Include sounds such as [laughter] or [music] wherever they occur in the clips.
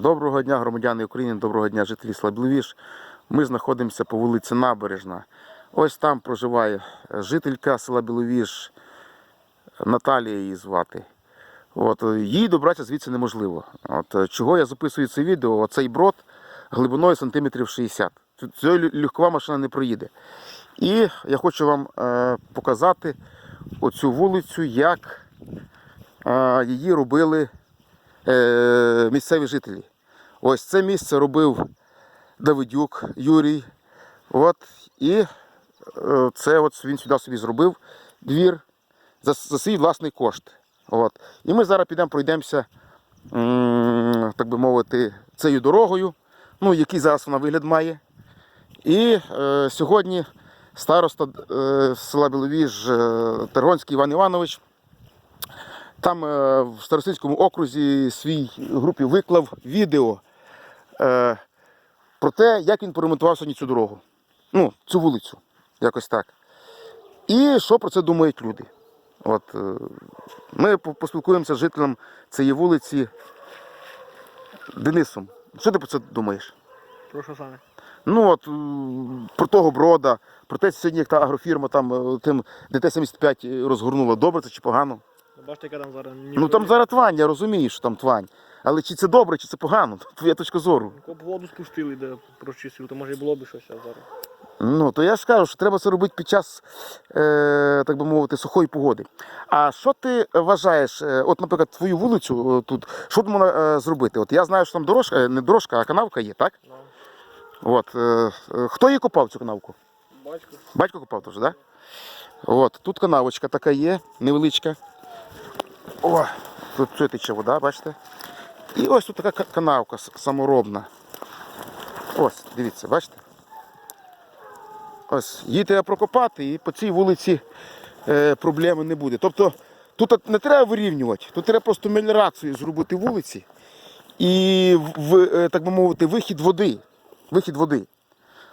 Доброго дня, громадяни України, доброго дня, жителі Слабловіж. Ми знаходимося по вулиці Набережна. Ось там проживає жителька села Біловіж, Наталія її звати. От, їй добратися звідси неможливо. От, чого я записую це відео? Оцей брод глибиною сантиметрів 60. Тут Ця легкова машина не проїде. І я хочу вам е, показати оцю вулицю, як е, її робили е, місцеві жителі. Ось це місце робив Давидюк Юрій. От, і е, це от він сюди собі зробив двір за, за свій власний кошт. От. І ми зараз підемо пройдемося, так би мовити, цією дорогою, ну, який зараз вона вигляд має. І е, сьогодні староста е, села Біловіж е, Тергонський Іван Іванович там е, в Старостинському окрузі свій групі виклав відео е, про те, як він поремонтував сьогодні цю дорогу. Ну, цю вулицю. Якось так. І що про це думають люди. От, е, ми поспілкуємося з жителем цієї вулиці Денисом. Що ти про це думаєш? Про що саме? Ну от про того брода, про те, сьогодні як та агрофірма там тим ДТ-75 розгорнула, добре це чи погано? Ну, Бачите, яка там зараз ні Ну там зараз твань, я розумію, що там твань. Але чи це добре, чи це погано? [laughs] Твоя точка зору. Коли воду спустили, де прочистили, то може і було б щось а зараз. Ну, то я ж кажу, що треба це робити під час, е, так би мовити, сухої погоди. А що ти вважаєш, е, от, наприклад, твою вулицю е, тут, що можна е, зробити? От я знаю, що там дорожка, е, не дорожка, а канавка є, так? Ну, От, е, е, хто її копав цю канавку? батько. Батько копав теж, так? Да? От, тут канавочка така є, невеличка. О, тут все тече вода, бачите? І ось тут така канавка саморобна. Ось, дивіться, бачите? Ось, її треба прокопати і по цій вулиці е, проблеми не буде. Тобто тут не треба вирівнювати, тут треба просто меліорацію зробити вулиці і в, е, так би мовити, вихід води. Вихід води.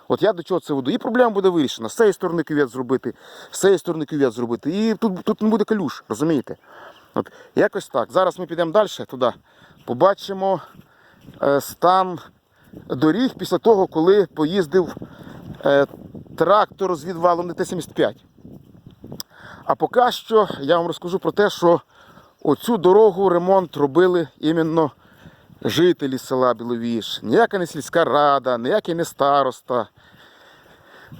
От я до чого це веду. І проблема буде вирішена. З цієї сторони кювет зробити, з цієї сторони кювет зробити. І тут, тут не буде калюш, розумієте? От, якось так. Зараз ми підемо далі туди. Побачимо е, стан доріг після того, коли поїздив е, трактор з відвалом ДТ-75. А поки що я вам розкажу про те, що оцю дорогу ремонт робили іменно жителі села Біловіж. Ніяка не сільська рада, ніякий не староста.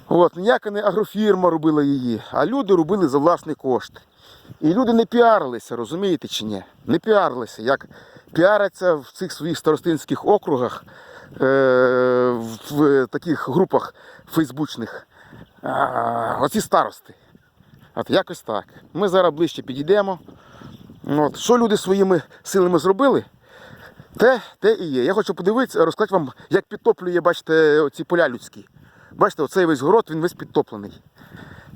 От, ніяка не агрофірма робила її, а люди робили за власний кошт. І люди не піарилися, розумієте чи ні? Не піарилися, як піаряться в цих своїх старостинських округах, е, в таких групах фейсбучних. Оці старости. От якось так. Ми зараз ближче підійдемо. От. Що люди своїми силами зробили? Те, те і є. Я хочу подивитися, розказати вам, як підтоплює, бачите, ці поля людські. Бачите, оцей весь город, він весь підтоплений.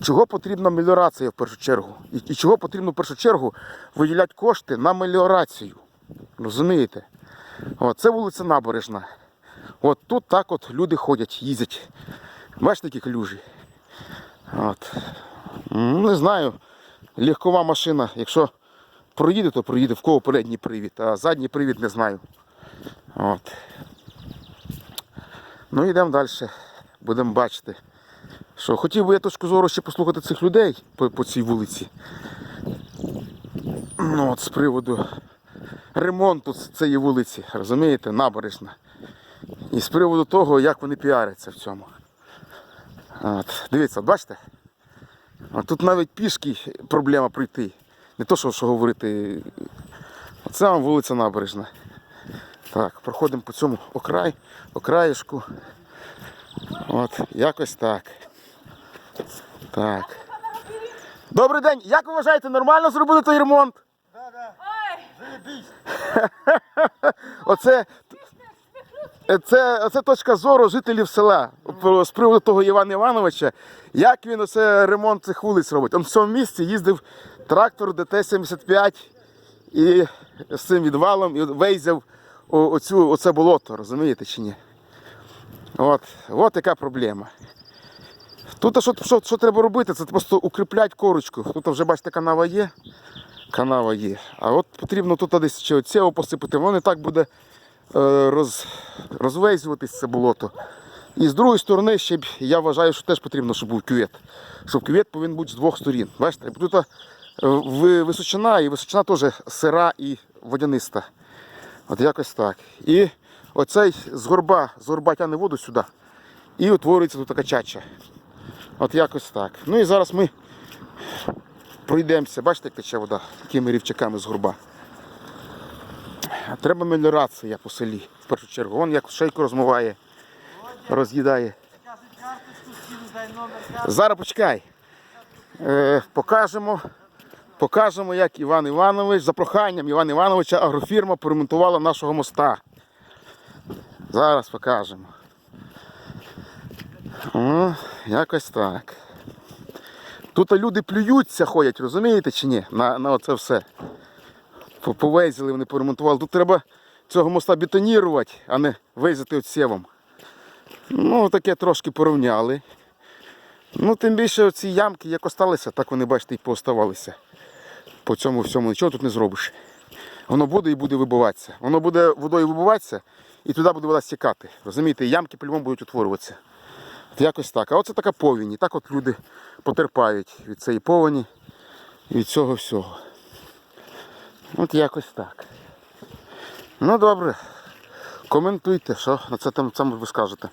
Чого потрібна меліорація в першу чергу? І, і чого потрібно в першу чергу виділяти кошти на меліорацію? Розумієте? От, це вулиця Набережна. От тут так от люди ходять, їздять. Бачите, які калюжі? От. Не знаю. Легкова машина, якщо проїде, то проїде, в кого передній привід, а задній привід не знаю. От. Ну йдемо далі. Будемо бачити. Що, хотів би я точку зору ще послухати цих людей по, по цій вулиці. Ну, от з приводу ремонту цієї вулиці, розумієте, набережна. І з приводу того, як вони піаряться в цьому. От. Дивіться, бачите? А тут навіть пішки проблема прийти. Не то, що, що говорити. Оце вам вулиця Набережна. Так, проходимо по цьому окрай, окраєшку. От, якось так. Так. Добрий день. Як ви вважаєте, нормально зробили той ремонт? [laughs] Оце, це, це точка зору жителів села з приводу того Івана Івановича, як він оце ремонт цих вулиць робить. Он в цьому місці їздив трактор ДТ-75 і з цим відвалом і вейзяв оцю, оце болото, розумієте чи ні? От, от яка проблема. Тут що, що, що треба робити, це просто укріпляти корочку. Тут вже бачите, канава є. Канава є. А от потрібно тут десь ще оце посипати, воно не так буде е, роз, розвезюватись це болото. І з другої сторони, ще б, я вважаю, що теж потрібно, щоб був кювет. Щоб кювет повинен бути з двох сторін. Бачите, тут височина і височина теж сира і водяниста. От якось так. І оцей з горба, з горба тягне воду сюди. І утворюється тут така чача. От якось так. Ну і зараз ми пройдемося. Бачите, як тече вода такими рівчаками з горба. Треба меліорація по селі, в першу чергу. Вон як шейку розмиває, роз'їдає. Зараз почекай. Е, покажемо, покажемо, як Іван Іванович за проханням Івана Івановича агрофірма поремонтувала нашого моста. Зараз покажемо. О, якось так. Тут люди плюються, ходять, розумієте чи ні? На, на оце все. По- Повезли, вони поремонтували. Тут треба цього моста бетонірувати, а не везити отсєвом. Ну, таке трошки порівняли. Ну, тим більше ці ямки, як осталися, так вони, бачите, і пооставалися. По цьому всьому нічого тут не зробиш. Воно буде і буде вибиватися. Воно буде водою вибиватися і туди буде вода стікати. Розумієте, ямки по-любому будуть утворюватися. Якось так. А оце така повінь. І так от люди потерпають від цієї повені і від цього всього. От якось так. Ну добре. Коментуйте, що на це там там ви скажете.